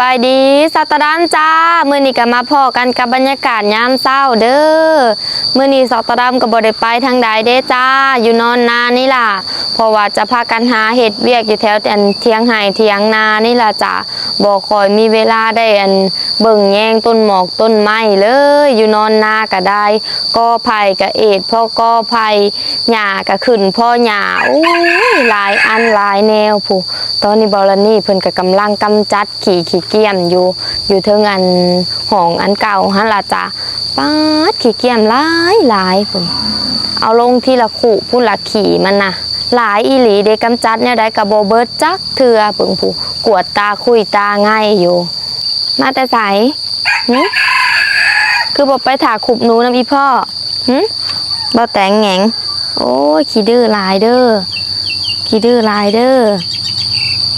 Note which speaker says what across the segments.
Speaker 1: บายดีสัตดานจ้า มือนี้ก็มาพอกันกับบรรยากาศยามเช้าเด้อ มือนี้สัตดามก็บ่ได้ไปทางใดเด้จ้า อยู่นอนนานี่ล่ะ เพราะว่าจะพากันหาเห็ดเวียกอยู่แถวอันเทียงไห่เทียงนานี่ล่ะจ้ะบ่คอยมีเวลาได้อันเบิ่งแยงต้นหมอกต้นไม้เลย อยู่นอนนาก็ได้กอไผ่ก็เอ็ดพ่อกอไผ่หญ้าก็ขึ้นพ่อหญ้าโอ้ยหลายอันหลายแนวผู้ตอนนี้บอลนี่เพิ่นก็กำลังกำจัดขี่ขีีเกียมอยู่อยู่เทิงอันห้องอันเก่าหันล่ะจ้ะป้าดขี้เกียมหลายหลายพุ่นเอาลงที่ละขู่พุ่นละขี่มันนะหลายอีหลีเด็กกำจัดเนี่ยได้กับโบเบิร์ตจักเถือเปิงผู้กวดตาคุยตาง่ายอยู่ มาแต่ใสหึ คือบอกไปถาขุบหนูนะพี่พ่อหึบ่แต่งแหงโอ้ยขี้ดื้อลายเด้อขี้ดื้อลายเด้อ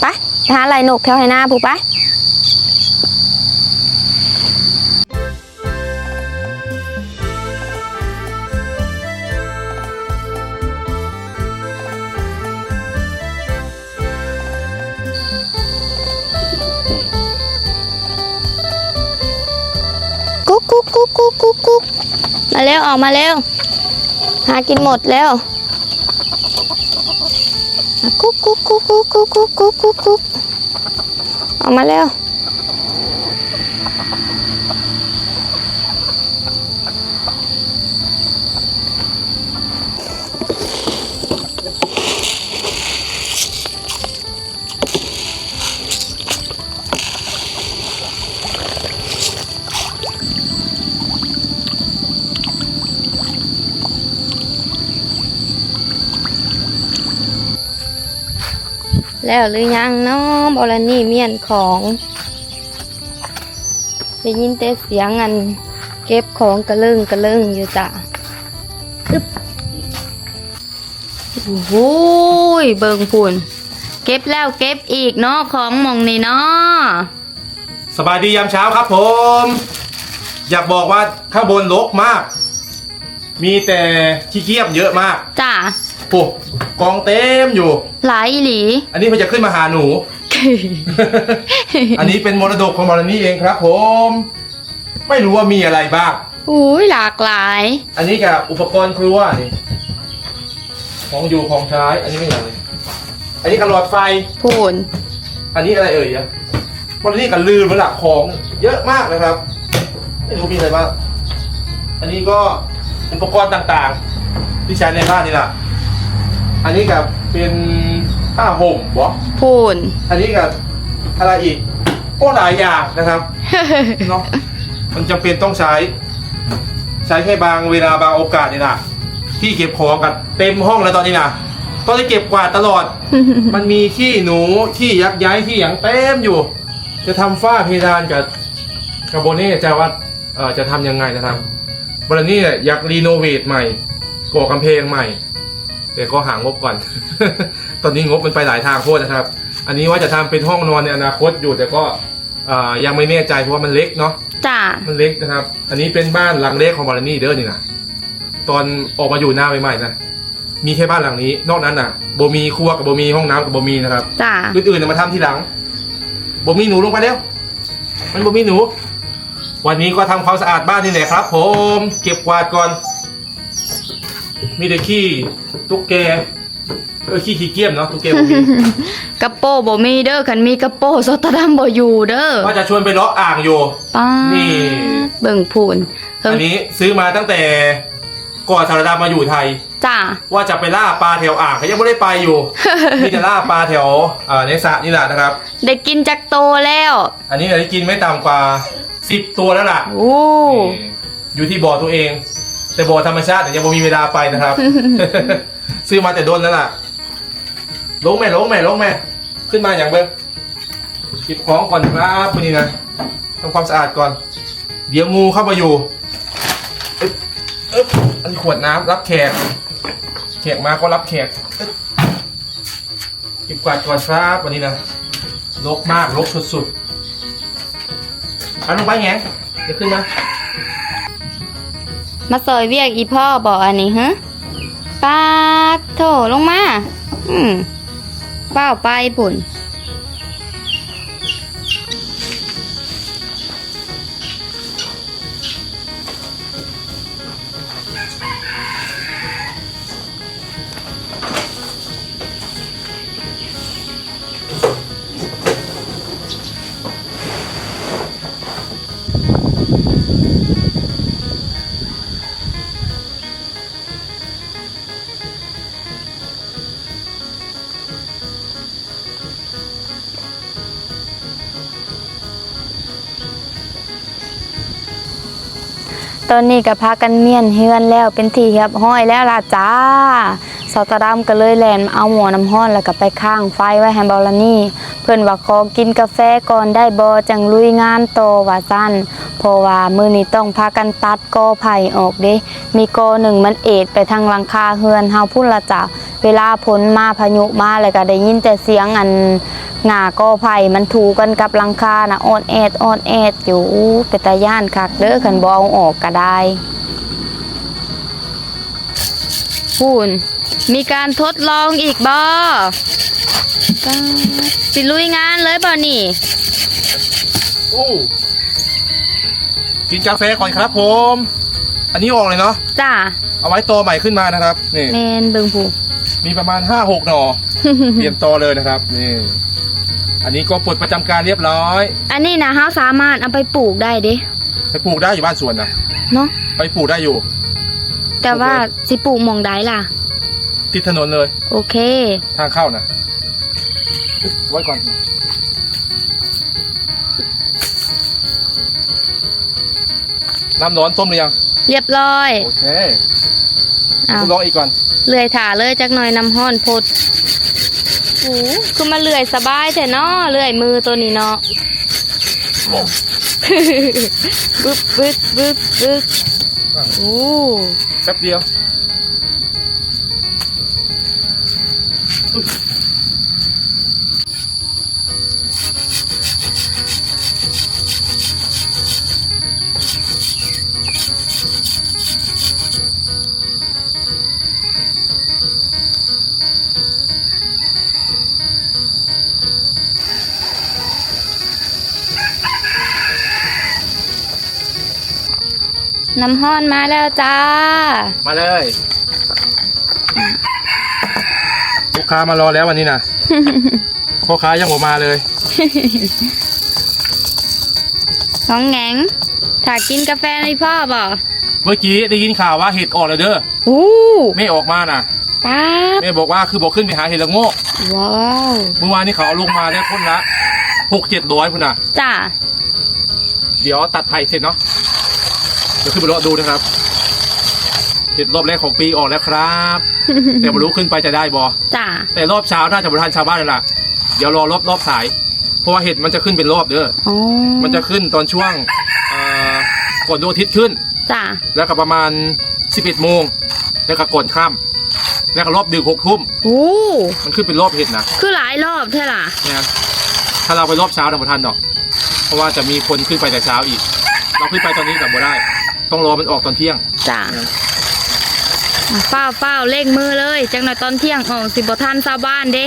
Speaker 1: ไปไปหาลายนกแถวไหหน้าผู้ไป กุ๊กกุ๊กกุ๊กกุ๊กมาเร็วออกมาเร็ว หากินหมดแล้วกุ๊กกุ๊กกุ๊กกุ๊กกุ๊กกุ๊กกุ๊กกุ๊กกุ๊กออกมาเร็ว แล้วหรือยังเนาะบอลนี่เมียนของได้ยินแต่เสียงอันเก็บของกระเลิงกระเลิงอยู่จ้ะอึ๊บโอ้ยเบิงพูนเก็บแล้วเก็บอีกเนาะของมองนี่เนาะ
Speaker 2: สบายดียามเช้าครับผม อยากบอกว่าข้างบนรกมาก มีแต่ขี้เกียจเยอะมาก
Speaker 1: จ้ะ
Speaker 2: โอ้กองเต็มอยู่
Speaker 1: หลายอีหลี
Speaker 2: อันนี้มันจะขึ้นมาหาหนู อันนี้เป็นมรดกของมรนี่เองครับ ผม ไม่รู้ว่ามีอะไรบ้าง
Speaker 1: อุ้ยหลากหลาย
Speaker 2: อันนี้กับอุปกรณ์ครัวนี่ ของอยู่ของใช้ อันนี้ไม่อย่างเลยอันนี้กับหลอดไฟ
Speaker 1: พูน
Speaker 2: อันนี้อะไรเอ่ยอะวันนี้กันลืมแล้วล่ะของ เยอะมากนะครับ ไม่รู้มีอะไรบ้าง อันนี้ก็ อุปกรณ์ต่างๆ ที่ใช้ในบ้านนี่แหละอันนี้กับเป็นผ้าห่มวะ
Speaker 1: พูน
Speaker 2: อันนี้กับอะไรอีกโอ้หลายอย่างนะครับเนาะมันจำเป็นต้องใช้ ใช้แค่บางเวลาบางโอกาสนี่นะที่เก็บของกันเต็มห้องแล้วตอนนี้นะตอนนี้เก็บกวาดตลอด มันมีขี้หนูที่ยักย้ายที่อย่างเต็มอยู่ จะทำฝ้าเพดานกับกับโบเน่จะว่าเอ่อ จะทำยังไงนะครับบรนี่อยากรีโนเวทใหม่ก่อกำแพงใหม่ แต่ก็หางบก่อน ตอนนี้งบมันไปหลายทางโคตรนะครับ อันนี้ว่าจะทำเป็นห้องนอนในอนาคตอยู่แต่ก็เอ่อยังไม่แน่ใจเพราะว่ามันเล็กเนาะ
Speaker 1: จ้ะ
Speaker 2: มันเล็กนะครับ อันนี้เป็นบ้านหลังเล็กของบรนี่เด้อนี่นะตอนออกมาอยู่หน้าใหม่ๆนะมีแค่บ้านหลังนี้ นอกนั้นน่ะโบมีครัวกับโบมีห้องน้ำกับโบมีนะครับ
Speaker 1: จ้ะ
Speaker 2: อื่นๆเนี่ยมาทำทีหลังโบมีหนูลงไปเร็วมันโบมีหนู วันนี้ก็ทำความสะอาดบ้านนี่แหละครับ ผม เก็บกวาดก่อน มีแต่ขี้ตุ๊กแกเออขี้ขี้เกียมเนาะตุ๊กแกบ่มี
Speaker 1: กระโปรงบ่มีเด้อคันมีกระโปรงสตาร์ดัมบ่อยู่เด้อ
Speaker 2: ว่าจะชวนไปเลาะอ่างอยู่
Speaker 1: ป้าด
Speaker 2: นี่
Speaker 1: เบิ่งพูนเพิ่ง
Speaker 2: อันนี้ซื้อมาตั้งแต่ ก่อนสารดามาอยู่ไทย
Speaker 1: จ้ะ
Speaker 2: ว่าจะไปล่าปลาแถวอ่างเขายังไม่ได้ไปอยู่ มีแต่ล่าปลาแถวเอ่อในสระนี่แหละนะครับ
Speaker 1: ได้กินจักโตแล้ว
Speaker 2: อันนี้ได้กินไม่ต่ำกว่าสิบตัวแล้วล่ะ
Speaker 1: โอ้
Speaker 2: นี่อยู่ที่บ่อตัวเอง แต่บ่อธรรมชาติแต่ยังไม่มีเวลาไปนะครับ ซื้อมาแต่โดนแล้วล่ะ ลงแม่ลงแม่ลงแม่ ขึ้นมาอย่างเบิ้งหยิบของก่อนครับวันนี้นะทำความสะอาดก่อน เดี๋ยวงูเข้ามาอยู่อึ๊บ อึ๊บอันขวดน้ำรับแขก แขกมาก็รับแขกเก็บกวาดก่อนครับวันนี้นะรกมากรกสุดๆเอาลงไปแงเดี๋ยวขึ้นมา
Speaker 1: มาซอยเวียกอีพ่อบอกอันนี้ฮะปาดโถลงมา อืมเป้าไปปุ่น ตอนนี้ก็พากันเมียนเฮือนแล้วเป็นที่เหียบห้อยแล้วล่ะจ้าสาวตาดำก็เลยแลนเอาหมอน้ำห้อนแล้วก็ไปข้างไฟไว้แฮมบอลนี่เพิ่นว่าขอกินกาแฟก่อนได้บอจังลุยงานโตว่าสั้น เพราะว่ามือนี้ต้องพากันตัดกอไผ่ออกเด้มีกอหนึ่งมันเอ็ดไปทางหลังคาเฮือนเฮาพุ่นละจ้ะเวลาฝนมาพายุมาเลยก็ได้ยินแต่เสียงอันหงากอไผ่มันถูกันกับหลังคานะออดแอดออดแอดอยู่เป็นตาย่านคักเด้อคันบ่เอาออกก็ได้ พูนมีการทดลองอีกบ่ป๊าดสิลุยงานเลยบ่นี่
Speaker 2: อู้กินกาแฟก่อนครับผม อันนี้ออกเลยเนาะ
Speaker 1: จ้า
Speaker 2: เอาไว้โตใหม่ขึ้นมานะครับ นี่
Speaker 1: แมนเบิงผู
Speaker 2: มีประมาณห้าหกหน่อ เตรียมโตเลยนะครับ นี่ อันนี้ก็ปลดประจำการเรียบร้อย
Speaker 1: อันนี้นะเฮาสามารถเอาไปปลูกได้เด้
Speaker 2: ไปปลูกได้อยู่บ้านสวนนะ
Speaker 1: เนาะ
Speaker 2: ไปปลูกได้อยู่
Speaker 1: แต่ว่าสิปลูกหมองใดล่ะ
Speaker 2: ติดถนนเลย
Speaker 1: โอเค
Speaker 2: ทางเข้านะไว้ก่อน น้ำร้อนต้มหรือยัง
Speaker 1: เรียบร้อย
Speaker 2: โอเค
Speaker 1: อ้าว
Speaker 2: ต้องลองอีกก่อน
Speaker 1: เลื่อยถาเลยจักหน่อยน้ำห้อนพดโอ้คือมาเลื่อยสบายแต่เนาะเลื่อยมือตัวนี้เนาะบึ๊บบึ๊บบึ๊บบึ๊บโอ้
Speaker 2: แป๊บเดียวなるほど。
Speaker 1: น้ำห้อนมาแล้วจ้า
Speaker 2: มาเลย ลูกค้ามารอแล้ววันนี้นะพ่อค้ายังบ่มาเลย
Speaker 1: น้องแหงงถ้ากินกาแฟในพ่อบ่
Speaker 2: เมื่อกี้ได้ยินข่าวว่าเห็ดออกแล้วเด้อ
Speaker 1: อู้
Speaker 2: แม่ออกมาน่ะ
Speaker 1: ป๊าบ
Speaker 2: แม่บอกว่าคือบอกขึ้นไปหาเห็ดละโงก
Speaker 1: ว้าว
Speaker 2: เมื่อวานนี้เขาเอาลงมาแล้วคนละหกเจ็ดร้อยพุ่นน่ะ
Speaker 1: จ้า
Speaker 2: เดี๋ยวตัดไผ่เสร็จเนาะ เดี๋ยวขึ้นไปรอดูนะครับเห็ดรอบแรกของปีออกแล้วครับ แต่ไม่รู้ขึ้นไปจะได้บอ
Speaker 1: จ้า
Speaker 2: แต่รอบเช้าน่าจะบริทานชาวบ้านแล้วล่ะ เดี๋ยวรอรอบรอบสาย เพราะว่าเห็ดมันจะขึ้นเป็นรอบเด้อ
Speaker 1: อ๋อ
Speaker 2: มันจะขึ้นตอนช่วงอ่าก่อนดวงอาทิตย์ขึ้น
Speaker 1: จ้า
Speaker 2: แล้วก็ประมาณ11โมงแล้วก็ก่อนค่ำแล้วก็รอบดึกหกทุ่ม
Speaker 1: โอ้
Speaker 2: มันขึ้นเป็นรอบเห็ดนะ
Speaker 1: คือหลายรอบใช่ล่ะ
Speaker 2: นะถ้าเราไปรอบเช้าเราไม่ทันหรอก เพราะว่าจะมีคนขึ้นไปแต่เช้าอีก เราขึ้นไปตอนนี้กับบ่ได้ ต้องรอมันออกตอนเที่ยง
Speaker 1: จ้าเฝ้าวฝ้าวเลขมือเลย จังหน่อยตอนเที่ยงออกสิบทันชาวบ้านเด้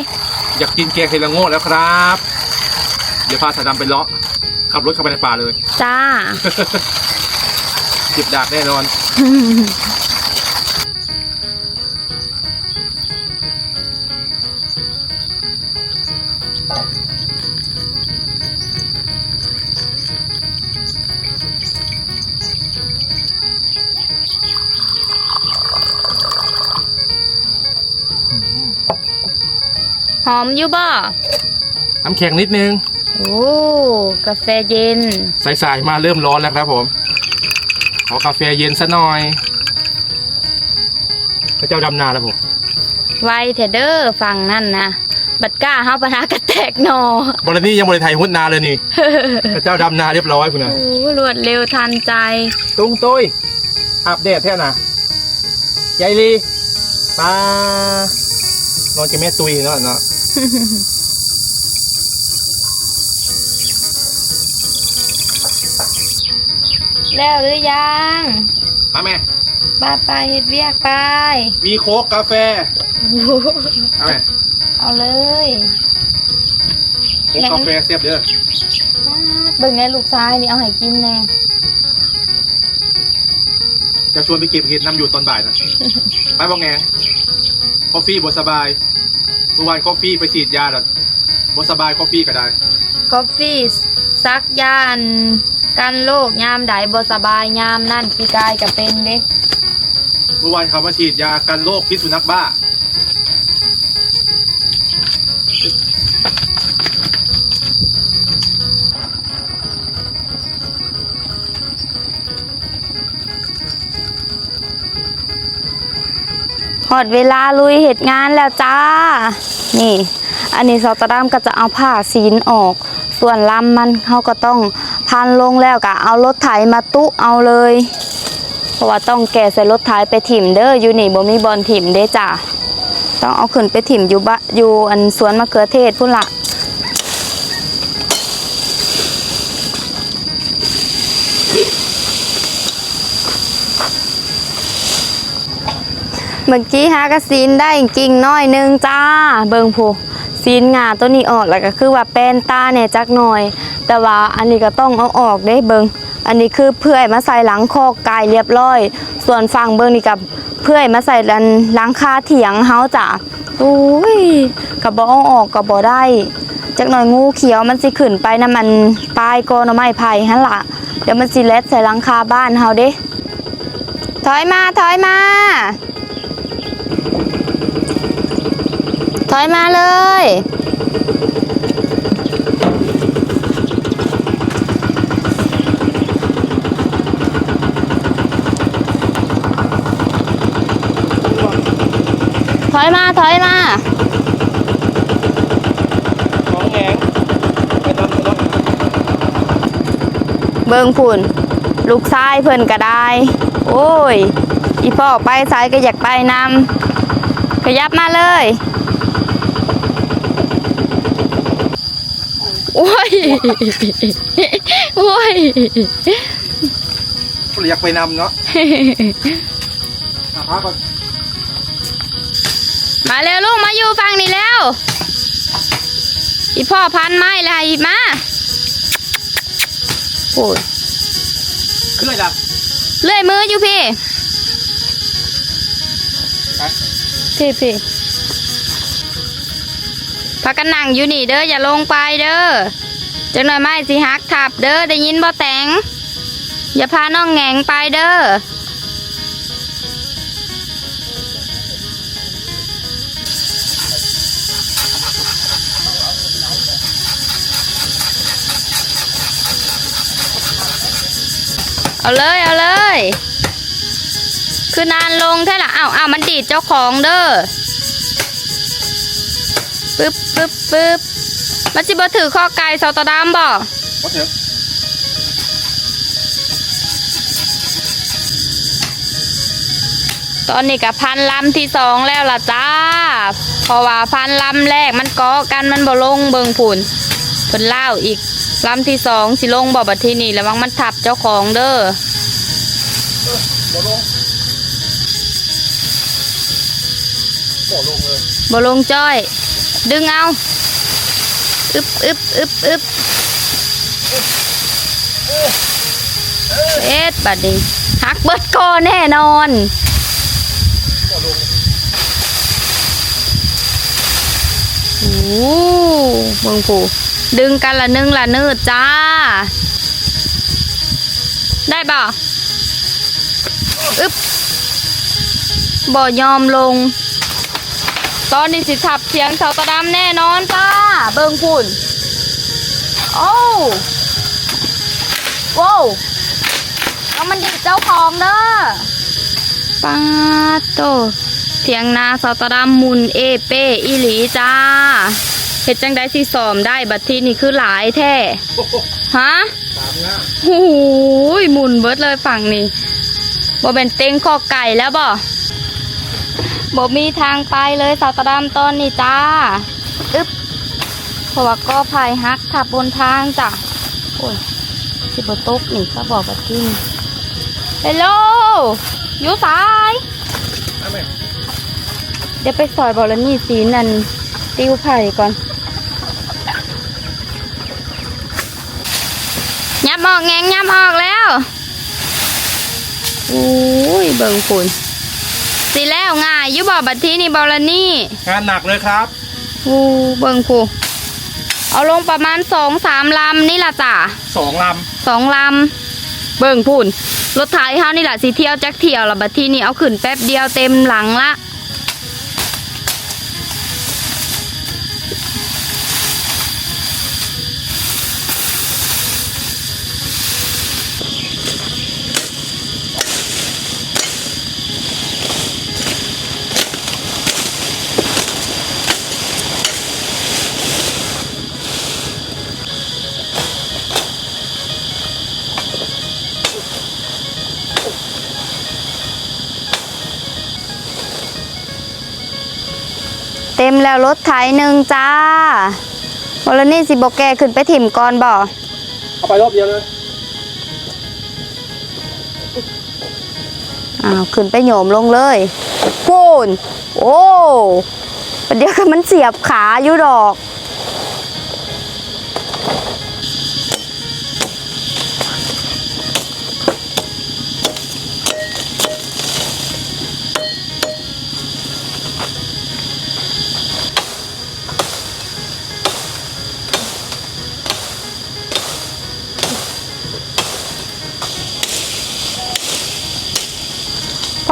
Speaker 2: อยากกินแกงเห็ดละโง่แล้วครับ เดี๋ยวพาสายดำไปเลาะขับรถเข้าไปในป่าเลย
Speaker 1: จ้า
Speaker 2: เก็บดากแน่นอน
Speaker 1: หอมอยู่บ่
Speaker 2: น้ำแข็งนิดนึง
Speaker 1: โอ้กาแฟเย็น
Speaker 2: สายๆมาเริ่มร้อนแล้วครับผม ขอกาแฟเย็นซะหน่อยพระเจ้าดำนาแล้วผม
Speaker 1: ไวเถอะเด้อฟังนั่นนะบัดก้าเฮาปะทะกระแตกหนอบ
Speaker 2: รนี่ยังบริไทยหุ้นนาเลยนี่ พระเจ้าดำนาเรียบร้อยคุณนะ
Speaker 1: โอ้รวดเร็วทันใจ
Speaker 2: ตุ้งตุ้ยอาบแดดแท้น่ะยายลีปลานอนกับแม่ตุยเนาะเนาะ
Speaker 1: แล้วหรือยัง
Speaker 2: มาแม่
Speaker 1: ป้าไปเฮ็ดเวียกไป
Speaker 2: มีโค้กกาแฟ
Speaker 1: โอ้โห
Speaker 2: เอาแม่
Speaker 1: เอาเลย
Speaker 2: โค้กกาแฟเสียบเด้อ
Speaker 1: ป๊าดเบิ่งแน่ลูกชายนี่เอาให้กินแน่
Speaker 2: จะชวนไปเก็บเห็ดนำอยู่ตอนบ่ายนะไปบอกไงคอฟฟี่บสบาย เมื่อวานคอฟฟี่ไปฉีดยาแล้วบสบายคอฟฟี่ก็ได้
Speaker 1: กาแฟซักยานกันโรคยามใดบ่สบายยามนั่นปีกายก็เป็นเด้
Speaker 2: เมื่อวานเขามาฉีดยากันโรคพิษสุนัขบ้า
Speaker 1: ดเวลาลุยเหตุงานแล้วจ้า นี่ อันนี้ซอตะดามก็จะเอาผ้าซีนออก ส่วนลำมันเขาก็ต้องพันลงแล้วก็เอารถไถมาตุเอาเลย เพราะว่าต้องแก่ใส่รถไถไปถิ่มเด้ออยู่นี่บ่มีบอลถิ่มเด้จ้าต้องเอาขึ้นไปถิ่มอยู่บะอยู่อันสวนมะเขือเทศพุ่นละ เมื่อกี้หากระซีนได้กิ่งน้อยหนึงจ้า เบิงผูซีนงาตัวนี้ออกแล้วก็คือว่าแป้นตาเนี่ยจักหน่อย แต่ว่าอันนี้ก็ต้องเอาออกได้เบิงอันนี้คือเพื่อยมาใส่หลังคอกายเรียบร้อย ส่วนฝั่งเบิงนี่กับเพื่อยมาใส่ดันหลังคาเถียงเฮาจ้ะอุ้ยกระบเอาออกกระบอได้จักหน่อยงูเขียวมันสิขึ้นไปนะมันปลายกอนไม้ไผ่หั่นล่ะเดี๋ยวมันสิเล็ดใส่หลังคาบ้านเฮาเด้ถอยมาถอยมา ถอยมาเลย ถอยมา ถอยมา
Speaker 2: น้องแงงไปตามรถ
Speaker 1: เบิงผุ่น ลูกชายเพิ่นก็ได้ โอ้ย อีพ่อไปสายก็อยากไปนำขยับมาเลย โอ้ยโอ้ยา
Speaker 2: กไปนำเนาะอะพักก่อน
Speaker 1: มาเร็วลูกมาอยู่ฟังนี่แล้ว อีพ่อพันไม้ละอีมาโอ้ย
Speaker 2: ขึ้นเลยดับ
Speaker 1: เลื่อยมืออยู่พี่พี่พี่พักกันนั่งอยู่นี่เด้ออย่าลงไปเด้อ จังหน่อยไม้สิหักทับเด้อได้ยินบ่แตงอย่าพาน้องแงงไปเด้อเอาเลยเอาเลย คือนานลงแท้ละอ้าวอ้าวมันดีดเจ้าของเด้อปึ๊บปึ๊บปึ๊บ มันจิบ่ถือข้อไก่เสาตะดามบ่
Speaker 2: วัดเถอะ
Speaker 1: ตอนนี้กับพันลำที่สองแล้วล่ะจ้า เพราะว่าพันลำแรกมันเกาะกันมันบ่ลงเบิงผุนเพิ่นเล่าวอีกลำที่สองสิลงบ่บัดที่นี่แล้วมังมันทับเจ้าของเด้อ
Speaker 2: บ่ลงบ่ลงเลย
Speaker 1: บ่ลงจ้อย ดึงเอา อึบอึบอึบอึบเอ็ดบัดนี้หักเบิดคอแน่นอนโอ้เบิ่งผูดึงกันละนึงละนืดจ้า ได้บ่อึบบ่ยอมลง ตอนนี้สิทับเสียงเสาตะดำแน่นอนจ้า เบิ่งพุ่น โอ้โว้วแล้วมันดีดเจ้าของเด้อปาดโตเถียงนาเสาตะดำหมุนเอเปอีหลีจ้าเฮ็ดจังได้สิสอมได้บัดทีนี่คือหลายแท้
Speaker 2: โอ้โห
Speaker 1: ฮะ
Speaker 2: ตามง่าย
Speaker 1: โอ้โหหมุนเบิดเลยฝั่งนี้บ่เป็นเต็งคอไก่แล้วบ่ บ่มีทางไปเลยสาวตะดำตอนนี้จ้าอึ๊บเพราะว่าก็พายฮักทับบนทางจ้ะโอ้ยสิบ่ตกนี่ก็บอกกับที่นี่เฮลโหลอยู่สาย
Speaker 2: ได้ไหม
Speaker 1: เดี๋ยวไปซอยบอลนี่สีนันติ้วไผ่ก่อนยับออกแงงยับออกแล้วอุ้ยเบิ่งฝุ่น สิแล้วง่ายอยุบอบัดทีนี่บอลนี่
Speaker 2: งานหนักเลยครับ
Speaker 1: อู้เบิ่งผูเอาลงประมาณสองสามลำนี่ล่ะจ้ะ
Speaker 2: สองล
Speaker 1: สองลำเบิ่งพูนรถไถเฮานี่แหละสิเที่ยวจักเที่ยวละบัดทีนี่เอาขึ้นแป๊บเดียวเต็มหลังละ ถไถหนึ่งจ้าบอลนี่สิบอกแกขึ้นไปถิ่มก่อนบ่
Speaker 2: เอาไปรอบเดียวเลย
Speaker 1: อ้าวขึ้นไปโยมลงเลยพูนโอ้ประเดี๋ยวก็มันเสียบขาอยู่ดอก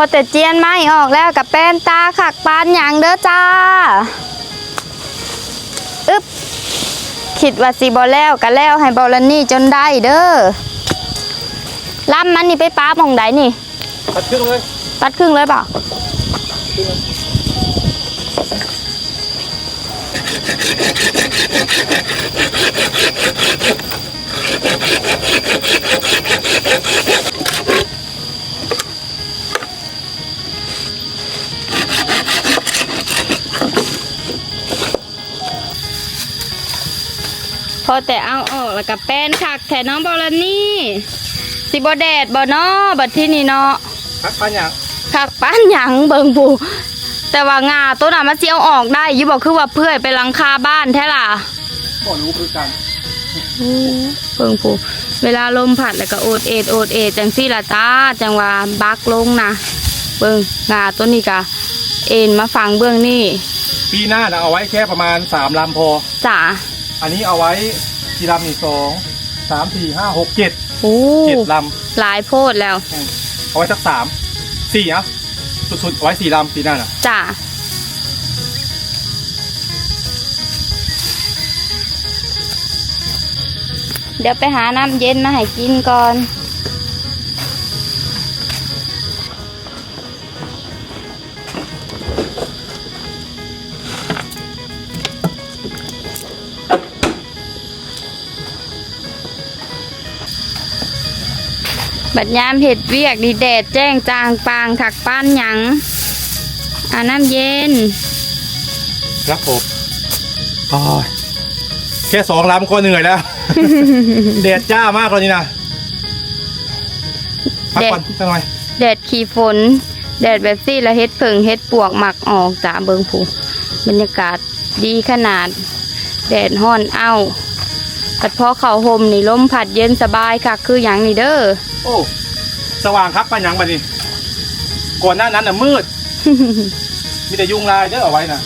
Speaker 1: อแต่เจียนไม้ออกแล้วกับแป้นตาขักปานหยังเด้อจ้าอึ๊บคิดว่าสิบอแล้วก็แล้วให้บอลนี่จนได้เด้อล่ำมันนี่ไปป้าหมองใดนี่
Speaker 2: ตัดครึ่งเลย
Speaker 1: ตัดครึ่งเลยเปล่าพ อแต่เอาออกแล้วกับแป้นขักแถน้องบอลนี่สิบแดดบ่เนาะบัดที่นี่เนาะ
Speaker 2: พักปันอย่าง
Speaker 1: คักป้านหยังเบิงปูแต่ว่างาตัวน่ะมันสิเอาออกได้อยี่บอกคือว่าเพื่อยไปหลังคาบ้านแท้ล่ะ
Speaker 2: ก็รู้คือกัน
Speaker 1: เบิงปูเวลาลมพัดแล้วก็โอดเอดโอดเอดจังซี่ล่ะจ้าจังว่าบักลงนะเบิงงาตัวนี้ก็เอ็นมาฟังเบื้องนี่
Speaker 2: ปีหน้านะเอาไว้แค่ประมาณสามลำพอ
Speaker 1: จ้า
Speaker 2: อันนี้เอาไว้กี่ลำนี่สองสามสี่ห้าหกเจ็ด
Speaker 1: โอ้
Speaker 2: เจ็ดล
Speaker 1: หลายโพดแล้วำ
Speaker 2: เอาไว้สักสามสี่อะสุดๆเอาไว้สี่ลำปีหน้าน่ะ
Speaker 1: จ้าเดี๋ยวไปหาน้ำเย็นมาให้กินก่อน บัดยามเห็ดเวียกดีแดดแจ้งจางปางถักป้านหยังอาน้ำเย็น
Speaker 2: ครับผมโอ้ยแค่สองลำก็เหนื่อยแล้ว แดดจ้ามากเลยนี่นะพักก่อนสักหน่อย
Speaker 1: แดดขี่ฝน แดดแบบซี่ละเฮ็ดเผิงเฮ็ดปวกหมักออกจากเบิงผูบรรยากาศดีขนาด แดดห้อนเอ้าผัดพอเข่าห่มนี่ลมผัดเย็นสบายค่ะ คืออย่างนี้เด้อ
Speaker 2: โอ้ สว่างครับปันหยังบัดนี้ ก่อนหน้านั้นน่ะมืด มีแต่ยุงลายเด้อเอาไว้นะ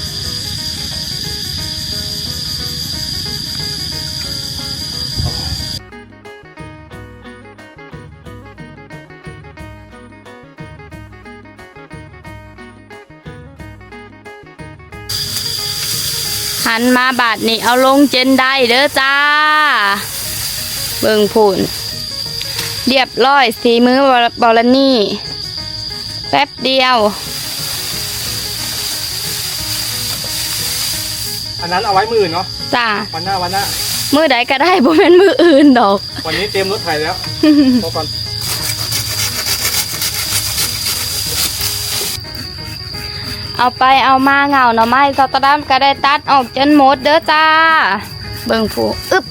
Speaker 1: หันมาบาดนี่เอาลงเจนได้เด้อจ้า เบิงพูน เรียบร้อยสีมือบอลนี่แป๊บเดียว
Speaker 2: อันนั้นเอาไว้มืออื่นเนาะ
Speaker 1: จ้า
Speaker 2: วันหน้าวันหน้า
Speaker 1: มือใดก็ได้บ่เป็นมืออื่นดอก
Speaker 2: วันนี้เตรียมรถไถแล้วพอก่อน
Speaker 1: เอาไปเอามาเหงาหน่อไม้สตอดัมก็ได้ตัดออกจนหมดเด้อจ้า เบิ่งผูอึบ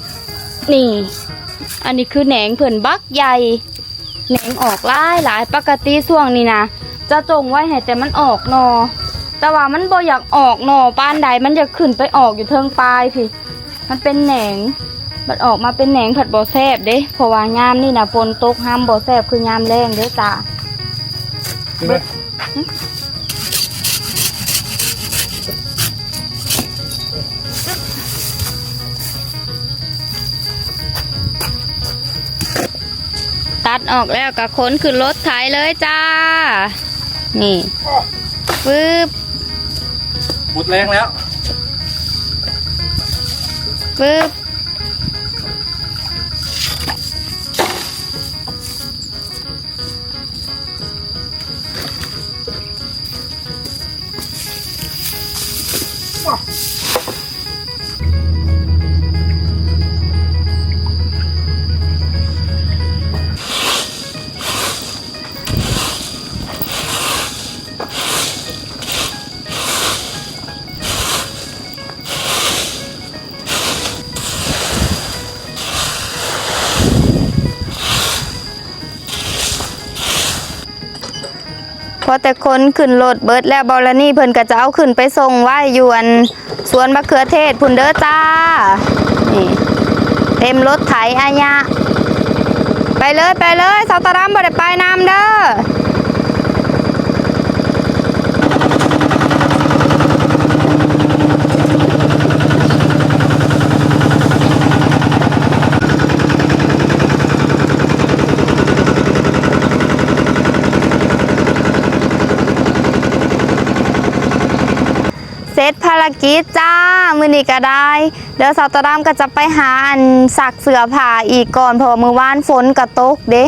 Speaker 1: นี่ อันนี้คือแหนงเผื่นบักใหญ่แหนงออกหลายหลายปกติช่วงนี้นะจะจงไว้ให้แต่มันออกหนอ แต่ว่ามันบ่อยากออกหนอปานใดมันจะขึ้นไปออกอยู่เทิงปลายพี่ มันเป็นแหนงบัดออกมาเป็นแหนงผัดบ่แซบเด้เพราะว่ายามนี่นะฝนตกห้ามบ่อแซบคือยามแรงเด้จ้า ตัดออกแล้วก็ค้นขึ้นรถไถเลยจ้า นี่ปึ๊บ
Speaker 2: หมดแรงแล้ว
Speaker 1: ปึ๊บ พอแต่คนขึ้นรถเบิดแล้วบอลนี่เพิ่นก็จะเอาขึ้นไปส่งไว้ยวนสวนมะเขือเทศพุ่นเด้อจ้านี่เต็มรถไถอาญะไปเลยไปเลยสาวตารำบ่ได้ไปน้ำเด้อารกิจจ้า มือนี้ก็ได้ เดี๋ยวสาวตะดามก็จะไปหาอันสักเสือผ่าอีกก่อนเพราะว่ามือว่านฝนกระตกเด้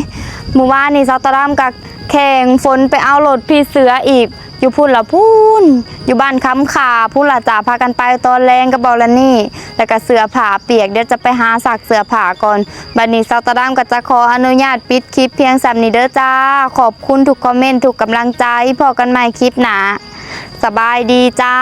Speaker 1: มือว่านนี่สาวตะดามกับแข่งฝนไปเอารถพี่เสืออีก อยู่พุ่นละพุ่นอยู่บ้านค้ำขาพุ่นละจ่าพากันไปตอนแรงกับบอลนี่ แล้วก็เสือผ่าเปียกเดี๋ยวจะไปหาสักเสือผ่าก่อนบัดนี้สาวตะดามก็จะขออนุญาตปิดคลิปเพียงสามนี้เด้อจ้า ขอบคุณทุกคอมเมนต์ทุกกำลังใจพอกันใหม่คลิปหนา สบายดีจ้า